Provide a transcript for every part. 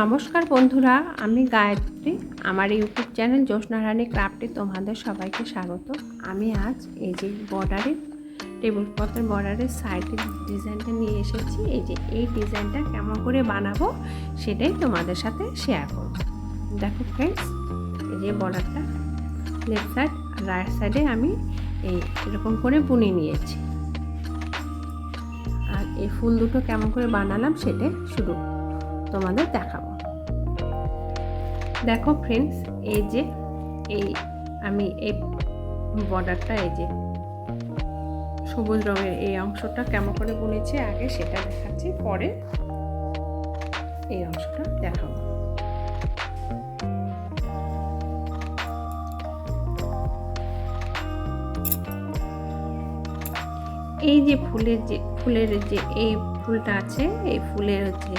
নমস্কার বন্ধুরা, আমি গায়ত্রী। আমার ইউটিউব চ্যানেল জ্যোৎস্না রানী ক্রাফটে তোমাদের সবাইকে স্বাগত। আমি আজ এই যে বর্ডারের টেবিল ক্লথের বর্ডারের সাইডের ডিজাইনটা নিয়ে এসেছি। এই যে এই ডিজাইনটা কেমন করে বানাবো সেটাই তোমাদের সাথে শেয়ার করব। দেখো ফ্রেন্ডস এই যে বর্ডারটা লেফট সাইড রাইট সাইডে আমি এই এরকম করে বুনে নিয়েছি। আর এই ফুল দুটো কেমন করে বানালাম সেটা শুরু তোমাদের দেখাবো। দেখো ফ্রেন্ডস এই যে, এই আমি এই বর্ডারটা এই যে সবুজ রঙের এই অংশটা কেমন করে বুনেছি আগে সেটা দেখাচ্ছি, পরে এই অংশটা দেখাবো। এই যে ফুলের যে ফুলের যে এই ফুলটা আছে, এই ফুলের হচ্ছে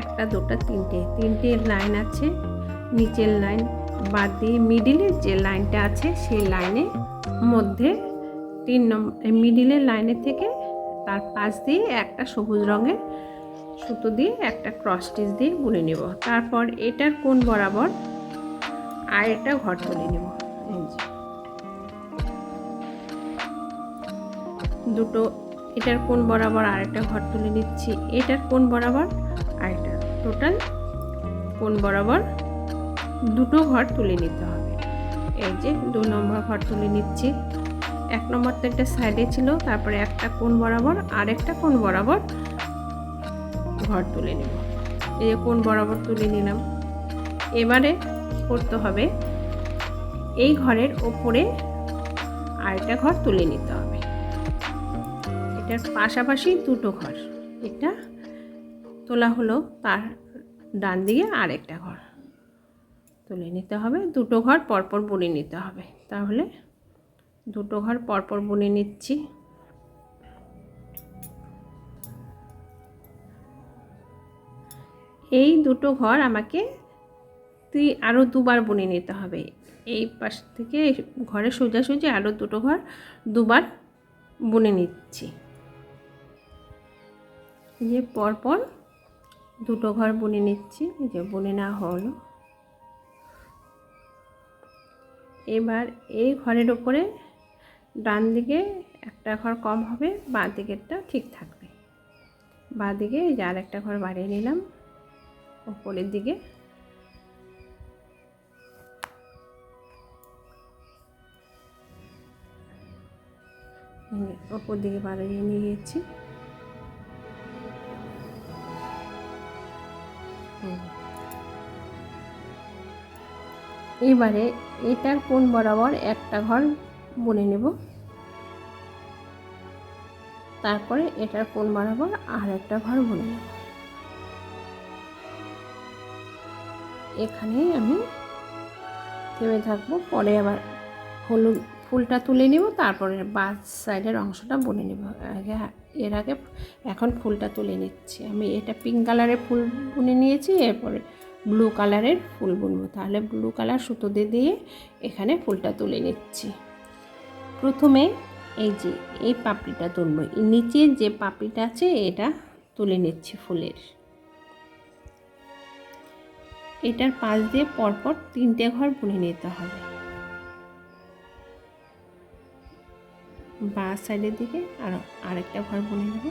একটা, দুটা, তিনটে তিনটে লাইন আছে। নিচের লাইন বাদ দিয়ে মিডিলের যে লাইনটা আছে, সেই লাইনের মধ্যে তিন নম্বর মিডিলের লাইনের থেকে তার পাশ দিয়ে একটা সবুজ রঙের সুতো দিয়ে একটা ক্রস স্টিচ দিয়ে বুনে নেব। তারপর এটার কোন বরাবর আর একটা ঘর তুলে নেব। দুটো, এটার কোন বরাবর আরেকটা ঘর তুলে নিচ্ছি, এটার কোন বরাবর আর আরেকটা টোটাল কোন বরাবর দুটো ঘর তুলে নিতে হবে। এই যে দু নম্বর ঘর তুলে নিচ্ছি। এক নম্বর তো একটা সাইডে ছিল, তারপরে একটা কোন বরাবর আর একটা কোন বরাবর ঘর তুলে নেব। এই যে কোন বরাবর তুলে নিলাম। এবারে করতে হবে, এই ঘরের ওপরে আরেকটা ঘর তুলে নিতে হবে। এটার পাশাপাশি দুটো ঘর। এটা তোলা হলো তার ডান দিকে আরেকটা ঘর। তুলে নিতে হবে। দুটো ঘর পরপর বুনে নিতে হবে। তাহলে দুটো ঘর পরপর বুনে নিচ্ছি। এই দুটো ঘর আমাকে তুই আরও দুবার বুনে নিতে হবে। এই পাশ থেকে ঘরে সোজাসুজি আরও দুটো ঘর দুবার বুনে নিচ্ছি। যে পরপর দুটো ঘর বুনে নিচ্ছি। যে বুনে না হলো। এবার এই ঘরের ওপরে ডান দিকে একটা ঘর কম হবে, বাঁ দিকেরটা ঠিক থাকবে। বাঁ দিকে এই যে আরেকটা ঘর বাড়িয়ে নিলাম, ওপরের দিকে। ওপর দিকে বাড়িয়ে নিয়ে গেছি। এবারে এটার কোন বরাবর একটা ঘর বুনে নেব? তারপরে এটার কোন বরাবর আর একটা ঘর বুনে নেব? এখানেই আমি থেমে থাকব। পরে আবার হলুদ ফুলটা তুলে নেব, তারপরে বাস সাইডের অংশটা বুনে নেব। আগে এর আগে এখন ফুলটা তুলে নিচ্ছি। আমি এটা পিঙ্ক কালারের ফুল বুনে নিয়েছি, এরপরে ব্লু কালারের ফুল বুনবো। তাহলে ব্লু কালার সুতো দিয়ে দিয়ে এখানে ফুলটা তুলে নিচ্ছি। প্রথমে এই যে, এই পাপড়িটা তুলবো। নিচে যে পাপড়িটা আছে, এটা তুলে নিচ্ছি ফুলের। এটার পাশ দিয়ে পরপর তিনটে ঘর বুনে নিতে হবে। বা সাইডের দিকে আর আরেকটা ঘর বুনে নেব।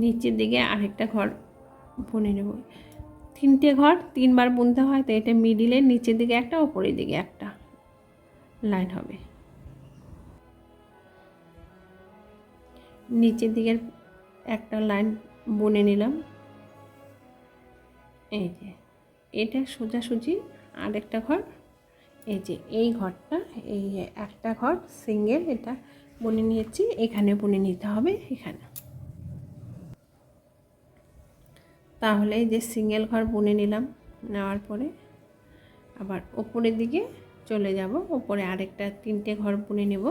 নিচের দিকে আরেকটা ঘর বুনে নেব। তিনটে ঘর, তিনবার বুনতে হয়, তো এটা মিডিলের নিচের দিকে একটা, ওপরের দিকে একটা লাইন হবে। নিচের দিকের একটা লাইন বুনে নিলাম। এই যে, এটা সোজাসুজি আরেকটা ঘর। এই যে, এই ঘরটা, এই একটা ঘর সিঙ্গেল এটা বুনে নিয়েছি, এখানে বুনে নিতে হবে, এখানে। তাহলে যে সিঙ্গেল ঘর বুনে নিলাম, নেওয়ার পরে আবার ওপরের দিকে চলে যাব। ওপরে আরেকটা তিনটে ঘর বুনে নেব।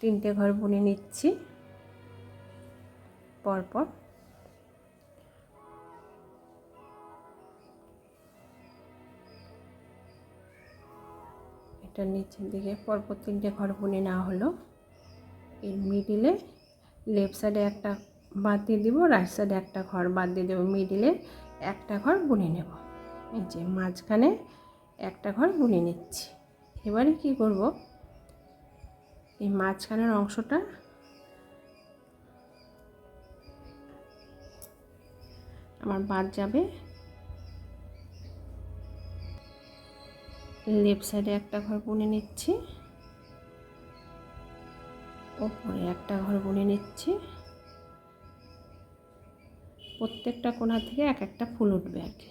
তিনটে ঘর বুনে নিচ্ছি পরপর। এটা নিচের দিকে পরপর তিনটে ঘর বুনে নেওয়া হলো। এর মিডিলে লেফট সাইডে একটা বাদ দিয়ে দিব রাইট সাইডে একটা ঘর বাদ দিয়ে দেবো মিডিলে একটা ঘর বুনে নেব। এই যে মাঝখানে একটা ঘর বুনে নিচ্ছি। এবারে কি করব? এই মাঝখানের অংশটা আমার বাদ যাবে। লেফট সাইডে একটা ঘর বুনে নিচ্ছি। ওপরে একটা ঘর বুনে নিচ্ছি। প্রত্যেকটা কোণা থেকে এক একটা ফুল উঠবে আর কি।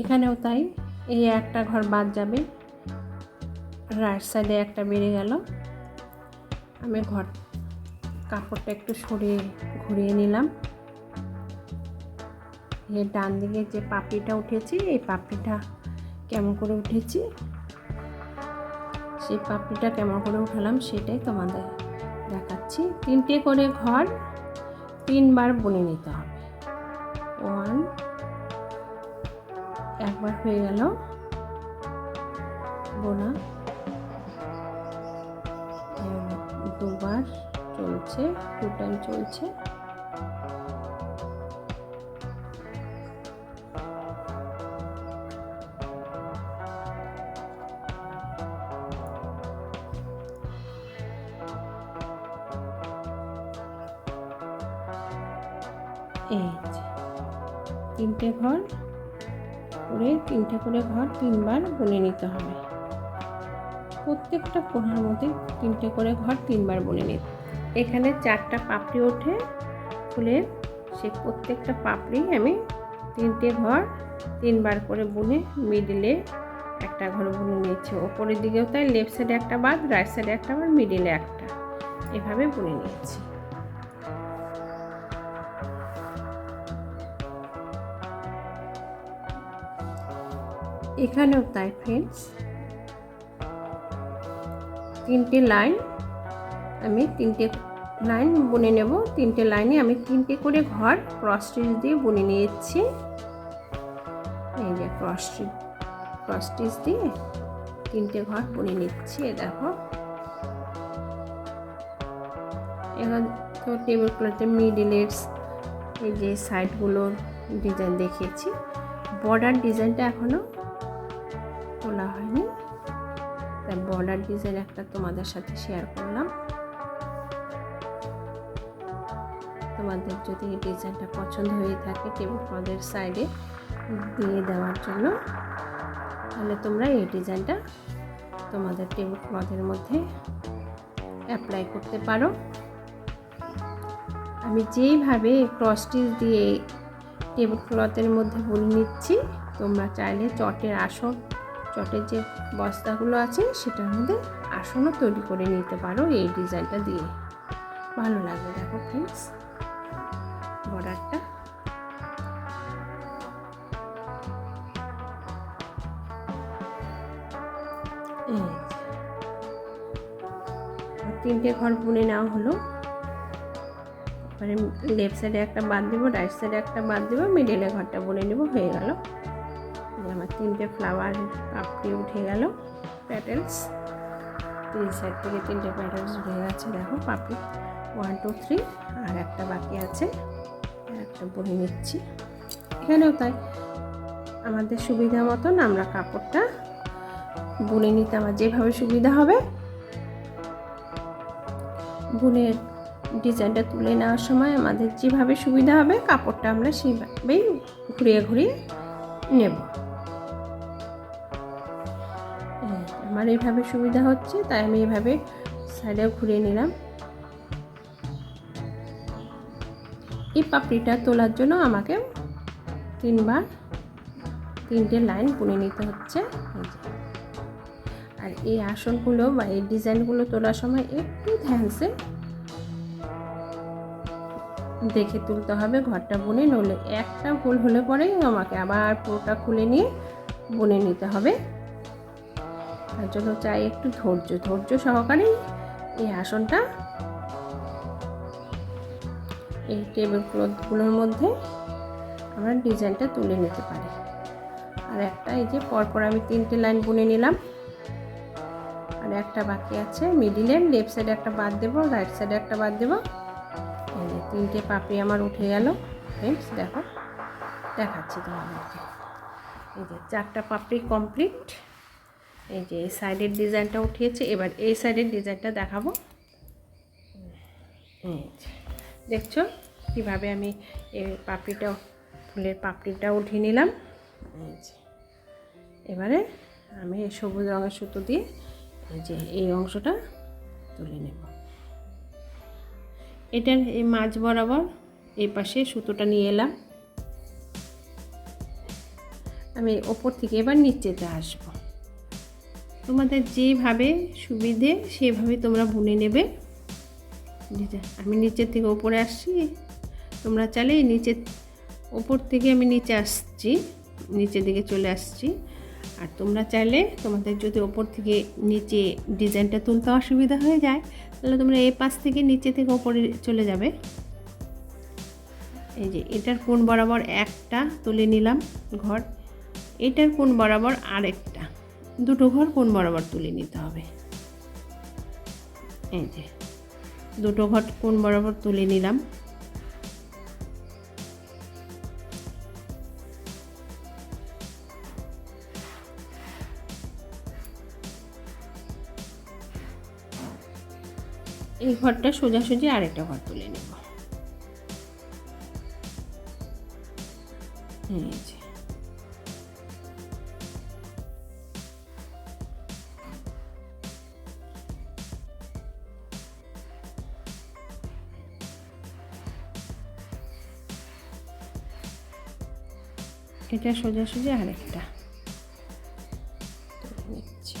এখানেও তাই, এই একটা ঘর বাদ যাবে। রাইট সাইডে একটা বেড়ে গেল। আমি ঘর কাপড়টা একটু সরিয়ে ঘুরিয়ে নিলাম। এর ডান দিকে যে পাপড়িটা উঠেছে, এই পাপড়িটা কেমন করে উঠেছি? সেই পাপড়িটা কেমন করে উঠালাম সেটাই তোমাদের দেখাচ্ছি। তিনটে করে ঘর তিনবার বুনে নিতে হবে। ওয়ান একবার হয়ে গেল বোনা। দুবার চলছে টু টাইম চলছে। এই তিনটে ঘর, করে তিনটে করে ঘর তিনবার বুনে নিতে হবে। প্রত্যেকটা কোণার মধ্যে তিনটে করে ঘর তিনবার বুনে নিতে এখানে চারটা পাপড়ি ওঠে। ফুলের সে প্রত্যেকটা পাপড়ি আমি তিনটে ঘর তিনবার করে বুনে মিডিলে একটা ঘর বুনে নিয়েছি। ওপরের দিকেও তাই লেফট সাইডে একটা বাদ রাইট সাইডে একটা আবার মিডিলে একটা। এভাবে বুনে নিয়েছি। এখানেও তাই ফ্রেন্ডস তিনটে লাইন আমি তিনটে লাইন বুনে নেব। তিনটে লাইনে আমি তিনটে করে ঘর ক্রস স্টিচ দিয়ে বুনে নিয়েছি। এই যে ক্রস স্টিচ ক্রস স্টিচ দিয়ে তিনটে ঘর বুনে নিচ্ছি দেখো। এখন তো টেবিল ক্লথে মিডিলের এই যে সাইডগুলোর ডিজাইন দেখিয়েছি। বর্ডার ডিজাইনটা এখনও তোলা হয়নি। তাই বর্ডার ডিজাইন একটা তোমাদের সাথে শেয়ার করলাম। তোমাদের যদি ডিজাইনটা পছন্দ হয়ে থাকে টেবিল ক্লথের সাইডে দিয়ে দেওয়ার জন্য, তাহলে তোমরা এই ডিজাইনটা তোমাদের টেবিল ক্লথের মধ্যে অ্যাপ্লাই করতে পারো। আমি যেইভাবে ক্রস স্টিচ দিয়ে টেবিল ক্লথের মধ্যে বুনে নিচ্ছি, তোমরা চাইলে চটের আসন চটের যে বস্তাগুলো আছে সেটার মধ্যে আসনও তৈরি করে নিতে পারো এই ডিজাইনটা দিয়ে। ভালো লাগবে দেখো ফ্রেন্ডস তিনটে ঘর বুনে নেওয়া হলো। মানে লেফট সাইডে একটা বাদ দেবো রাইট সাইডে একটা বাদ দেবো মিডিলে ঘরটা বুনে নেব, হয়ে গেল। আমার তিনটে ফ্লাওয়ার কাপড়ি উঠে গেল প্যাটেলস তিন সাইড থেকে তিনটে প্যাটেলস উঠে গেছে, দেখো পাপড়ি। ওয়ান টু থ্রি আর একটা বাকি আছে একটা বুনে নিচ্ছি। এখানেও তাই। আমাদের সুবিধা মতন আমরা কাপড়টা বুনে নিতে আমার যেভাবে সুবিধা হবে বুনের ডিজাইনটা তুলে নেওয়ার সময় আমাদের যেভাবে সুবিধা হবে কাপড়টা আমরা সেইভাবেই ঘুরিয়ে ঘুরিয়ে নেব। আমার এইভাবে সুবিধা হচ্ছে, তাই আমি এইভাবে সাইডেও ঘুরিয়ে নিলাম। এই পাপড়িটা তোলার জন্য আমাকে তিনবার তিনটে লাইন বুনে নিতে হচ্ছে। আর এই আসনগুলো বা এই ডিজাইনগুলো তোলার সময় একটু ধ্যানসে দেখে তুলতে হবে ঘরটা বুনে নলে একটা ভুল হলে পরেই আমাকে আবার পুরোটা খুলে নিয়ে বুনে নিতে হবে। তার জন্য চাই একটু ধৈর্য ধৈর্য সহকারেই এই আসনটা এই টেবিল ক্লথগুলোর মধ্যে আমরা ডিজাইনটা তুলে নিতে পারি। আর একটা এই যে পরপর আমি তিনটে লাইন বুনে নিলাম। একটা বাকি আছে। মিডিলের লেফট সাইডে একটা বাদ দেবো রাইট সাইডে একটা বাদ দেবো। এই যে তিনটে পাপড়ি আমার উঠে গেল। ফ্রেন্ডস দেখো, দেখাচ্ছি তোমাদেরকে। এই যে চারটা পাপড়ি কমপ্লিট এই যে এই সাইডের ডিজাইনটা উঠিয়েছে, এবার এই সাইডের ডিজাইনটা দেখাবো। দেখছ কীভাবে আমি এই পাপড়িটা, ফুলের পাপড়িটা উঠিয়ে নিলাম? এবারে আমি সবুজ রঙের সুতো দিয়ে এই যে এই অংশটা তুলে নেব। এটার এই মাঝ বরাবর এই পাশে সুতোটা নিয়ে এলাম। আমি ওপর থেকে এবার নিচেতে আসব। তোমাদের যেভাবে সুবিধে সেভাবে তোমরা বুনে নেবে। আমি নিচের থেকে ওপরে আসছি। তোমরা চাইলে এই নিচে ওপর থেকে আমি নিচে আসছি, নিচের দিকে চলে আসছি। আর তোমরা চাইলে তোমাদের যদি ওপর থেকে নিচে ডিজাইনটা তুলতে অসুবিধা হয়ে যায়, তাহলে তোমরা এই পাশ থেকে নিচে থেকে ওপরে চলে যাবে। এই যে এটার কোন বরাবর একটা তুলে নিলাম ঘর, এটার কোন বরাবর আরেকটা। দুটো ঘর কোন বরাবর তুলে নিতে হবে। এই যে দুটো ঘর কোন বরাবর তুলে নিলাম। এই ঘরটা সোজাসুজি আরেকটা ঘর তুলে নেব। এটা সোজাসুজি আরেকটা। নিচ্ছি।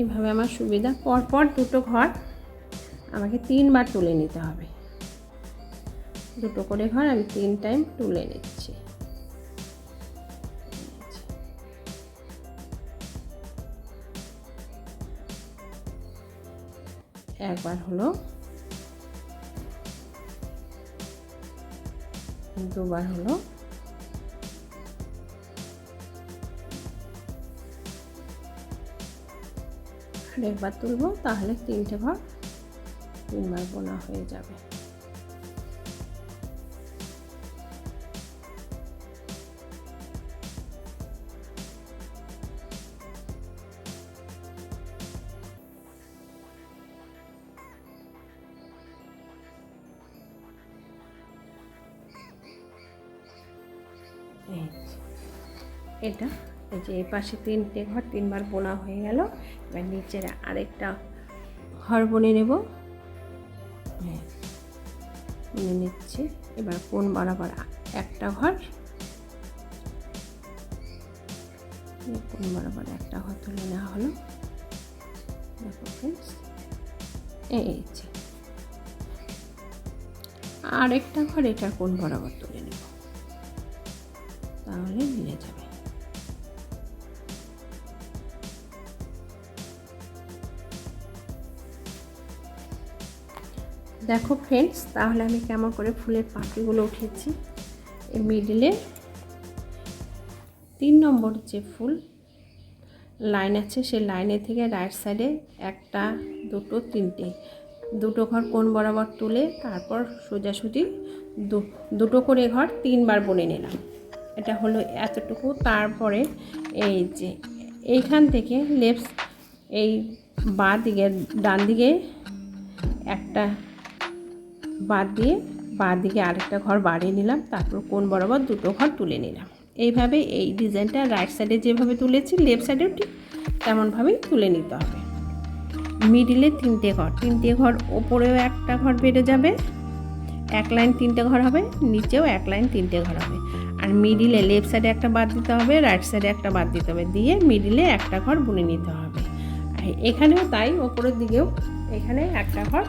এভাবে আমার সুবিধা। পরপর দুটো ঘর আমাকে তিনবার তুলে নিতে হবে। দুটো করে ঘর আমি তিন টাইম তুলে নিচ্ছি। একবার হলো দুবার হলো একবার তুলবো, তাহলে তিনটে ঘর তিনবার বোনা হয়ে যাবে। এটা, এই যে এই পাশে তিনটে ঘর তিনবার বোনা হয়ে গেল। এবার নিচের আরেকটা ঘর বনে নেব। হ্যাঁ, বুনে নিচ্ছি। এবার কোন বরাবর একটা ঘর? কোন বরাবর একটা ঘর তুলে নেওয়া হলো? দেখো friends, এই যে। আরেকটা ঘর এটার কোন বরাবর তুলে নেব? তাহলে মিলে যাবে। দেখো ফ্রেন্ডস তাহলে আমি কেমন করে ফুলের পাখিগুলো উঠেছি। এই মিডিলে তিন নম্বর যে ফুল লাইন আছে, সেই লাইনের থেকে রাইট সাইডে একটা, দুটো, তিনটে। দুটো ঘর কোন বরাবর তুলে তারপর সোজাসুজি দুটো করে ঘর তিনবার বনে নিলাম। এটা হলো এতটুকু। তারপরে এই যে এইখান থেকে লেফট এই বাঁ দিকে, ডান দিকে একটা বাদ দিয়ে বাঁ দিকে আরেকটা ঘর বাড়িয়ে নিলাম, তারপর কোন বরাবর দুটো ঘর তুলে নিলাম। এইভাবে এই ডিজাইনটা রাইট সাইডে যেভাবে তুলেছি লেফট সাইডেও ঠিক তেমনভাবেই তুলে নিতে হবে। মিডিলে তিনটে ঘর তিনটে ঘর ওপরেও একটা ঘর বেড়ে যাবে, এক লাইন তিনটে ঘর হবে, নিচেও এক লাইন তিনটে ঘর হবে। আর মিডিলে লেফট সাইডে একটা বাদ দিতে হবে রাইট সাইডে একটা বাদ দিতে হবে, দিয়ে মিডিলে একটা ঘর বুনে নিতে হবে। এখানেও তাই, ওপরের দিকেও এখানে একটা ঘর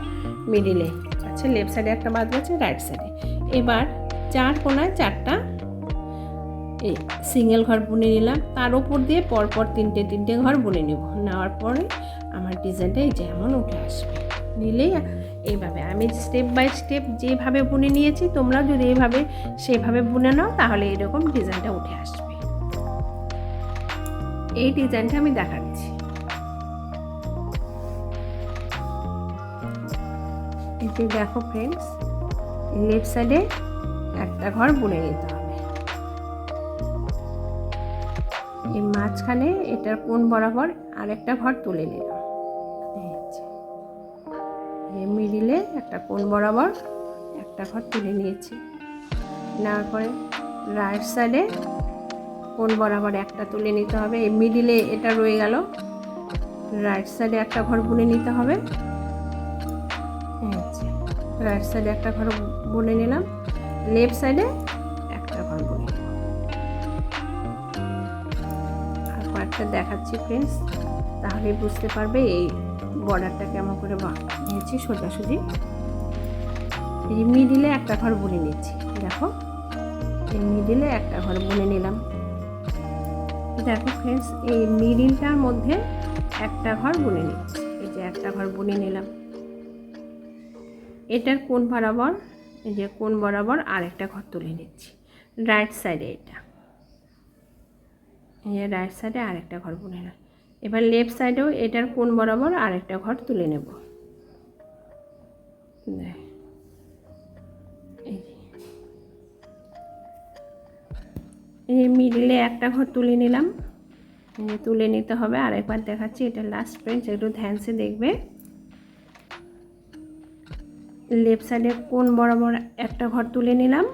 মিডিলে আছে লেফট সাইডে একটা বাদ গেছে রাইট সাইডে এবার চার কোনায় চারটা এই সিঙ্গেল ঘর বুনে নিলাম। তার উপর দিয়ে পরপর তিনটে তিনটে ঘর বুনে নেব। নেওয়ার পরে আমার ডিজাইনটা এই যেমন উঠে আসবে। নিলেই এইভাবে। আমি স্টেপ বাই স্টেপ যেভাবে বুনে নিয়েছি, তোমরাও যদি এইভাবে, সেভাবে বুনে নাও, তাহলে এরকম ডিজাইনটা উঠে আসবে। এই ডিজাইনটা আমি দেখাচ্ছি। যে দেখো ফ্রেন্ডস লেফট সাইডে একটা ঘর বুনে নিতে হবে। এই মাঝখানে এটার কোন বরাবর আরেকটা ঘর তুলে নিলাম। এই মিডিলে একটা কোন বরাবর একটা ঘর তুলে নিয়েছি। নেওয়ার পরে রাইট সাইডে কোন বরাবর একটা তুলে নিতে হবে। এই মিডিলে এটা রয়ে গেল। রাইট সাইডে একটা ঘর বুনে নিতে হবে। রাইট সাইডে একটা ঘর বুনে নিলাম। লেফট সাইডে একটা ঘর বুনে নিলাম। আর কয়েকটা দেখাচ্ছি ফ্রেন্ডস তাহলে বুঝতে পারবে এই বর্ডারটা কেমন করে নিয়েছি সোজাসুজি। এই মিডিলে একটা ঘর বুনে নিচ্ছি, দেখো। এই মিডিলে একটা ঘর বুনে নিলাম। দেখো ফ্রেন্ডস এই মিডিলটার মধ্যে একটা ঘর বুনে নিচ্ছি। এই যে একটা ঘর বুনে নিলাম। এটার কোন বরাবর? এই যে কোন বরাবর? আরেকটা ঘর তুলে নিচ্ছি। রাইট সাইডে এটা। এই যে রাইট সাইডে আরেকটা ঘর বুনে নিলাম এবার লেফট সাইডেও এটার কোন বরাবর? আরেকটা ঘর তুলে নেব। এই মিডলে একটা ঘর তুলে নিলাম। তুলে নিতে হবে। আরেকবার দেখাচ্ছি। এটা লাস্ট পেঞ্চ একটু ধ্যানসে দেখবে। লেফট সাইডে কোন বরাবর একটা ঘর তুলে নিলাম।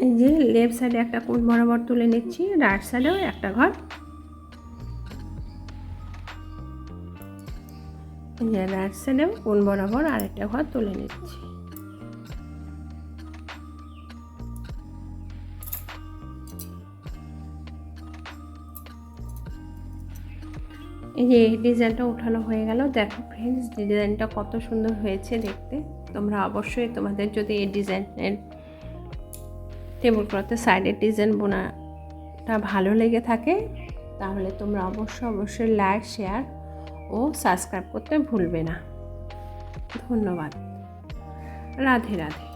এই যে লেফট সাইডে একটা কোন বরাবর তুলে নিচ্ছি, রাইট সাইডেও একটা ঘর। রাইট সাইডেও কোন বরাবর আরেকটা ঘর তুলে নিচ্ছি। যে এই ডিজাইনটা উঠানো হয়ে গেল। দেখো ফ্রেন্ডস ডিজাইনটা কত সুন্দর হয়েছে দেখতে। তোমরা অবশ্যই তোমাদের যদি এই ডিজাইনের টেবিল ক্লথের সাইডের ডিজাইন বোনাটা ভালো লেগে থাকে, তাহলে তোমরা অবশ্যই অবশ্যই লাইক শেয়ার ও সাবস্ক্রাইব করতে ভুলবে না। ধন্যবাদ। রাধে রাধে।